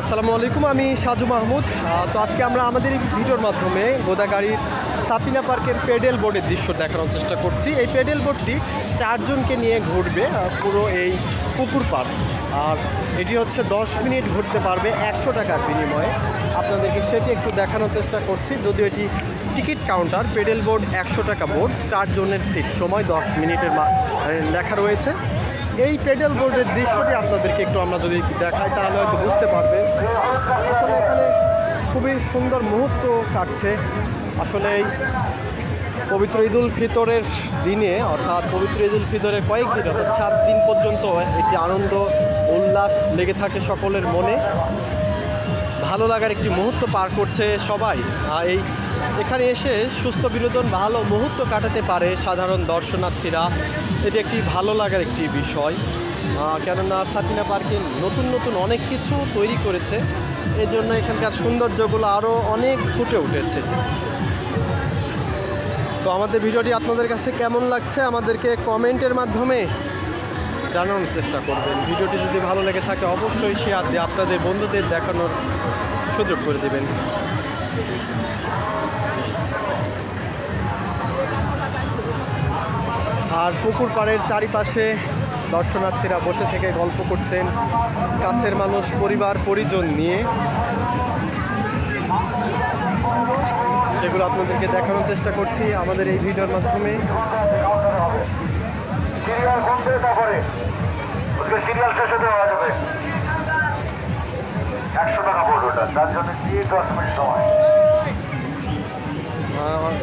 আসসালামু আলাইকুম, আমি সাজু মাহমুদ। তো আজকে আমরা আমাদের এই ভিডিওর মাধ্যমে গোদাগাড়ির সাপিনা পার্কের পেডেল বোর্ডের দৃশ্য দেখানোর চেষ্টা করছি। এই পেডেল বোর্ডটি চারজনকে নিয়ে ঘুরবে পুরো এই পুকুর পার্ক। আর এটি হচ্ছে দশ মিনিট ঘুরতে পারবে একশো টাকার বিনিময়ে। আপনাদেরকে সেটি একটু দেখানোর চেষ্টা করছি। যদিও এটি টিকিট কাউন্টার পেডেল বোর্ড একশো টাকা বোর্ড, চারজনের সিট, সময় দশ মিনিটের লেখা রয়েছে। এই পেডেল বোর্ডের দৃশ্যটি আপনাদেরকে একটু আমরা যদি দেখাই, তাহলে হয়তো বুঝতে পারবেন আসলে এখানে খুবই সুন্দর মুহূর্ত কাটছে। আসলে এই পবিত্র ঈদুল ফিতরের দিনে, অর্থাৎ পবিত্র ঈদুল ফিতরের কয়েকদিন, অর্থাৎ সাত দিন পর্যন্ত একটি আনন্দ, উল্লাস লেগে থাকে সকলের মনে। ভালো লাগার একটি মুহূর্ত পার করছে সবাই। এই এখানে এসে সুস্থ বিনোদন, ভালো মুহূর্ত কাটাতে পারে সাধারণ দর্শনার্থীরা। এটি একটি ভালো লাগার একটি বিষয়। কেননা সাপিনা পার্কে নতুন নতুন অনেক কিছু তৈরি করেছে। এই জন্য এখানকার সৌন্দর্যগুলো আরও অনেক ফুটে উঠেছে। তো আমাদের ভিডিওটি আপনাদের কাছে কেমন লাগছে আমাদেরকে কমেন্টের মাধ্যমে জানানোর চেষ্টা করবেন। ভিডিওটি যদি ভালো লেগে থাকে, অবশ্যই শেয়ার দিয়ে আপনাদের বন্ধুদের দেখানোর সুযোগ করে দেবেন। আর পুকুর পাড়ের চারিপাশে দর্শনার্থীরা বসে থেকে গল্প করছেন কাছের মানুষ পরিবার পরিজন নিয়ে। সেগুলো আপনাদেরকে দেখানোর চেষ্টা করছি আমাদের এই ভিডিওর মাধ্যমে। সিরিয়াল কমবে তারপরে। ওকে সিরিয়াল শেষে দেওয়া যাবে। একশো টাকা পড়বে ওটা। তার জন্য দিয়ে দশ মিনিট সময়।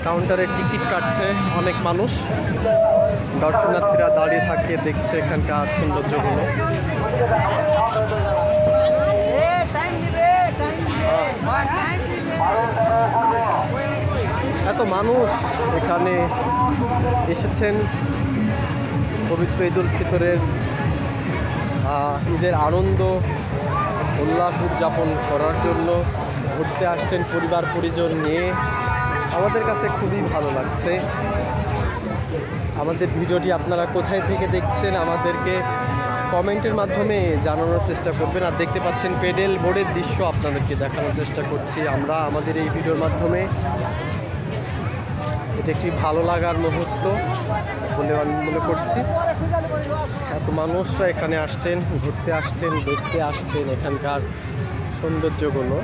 কাউন্টারে টিকিট কাটছে অনেক মানুষ। দর্শনার্থীরা দাঁড়িয়ে থাকে, দেখছে এখানকার সৌন্দর্যগুলো। এত মানুষ এখানে এসেছেন পবিত্র ঈদুল ফিতরের ঈদের আনন্দ, উল্লাস উদযাপন করার জন্য ঘুরতে আসছেন পরিবার পরিজন নিয়ে। আমাদের কাছে খুবই ভালো লাগছে। আমাদের ভিডিওটি আপনারা কোথায় থেকে দেখছেন আমাদেরকে কমেন্টের মাধ্যমে জানানোর চেষ্টা করবেন। আর দেখতে পাচ্ছেন পেডেল বোর্ডের দৃশ্য আপনাদেরকে দেখানোর চেষ্টা করছি। আমরা আমাদের এই ভিডিওর মাধ্যমে এটা একটি ভালো লাগার মুহূর্ত বলে আমি মনে করছি। এত মানুষরা এখানে আসছেন, ঘুরতে আসছেন, দেখতে আসছেন এখানকার সৌন্দর্যগুলো।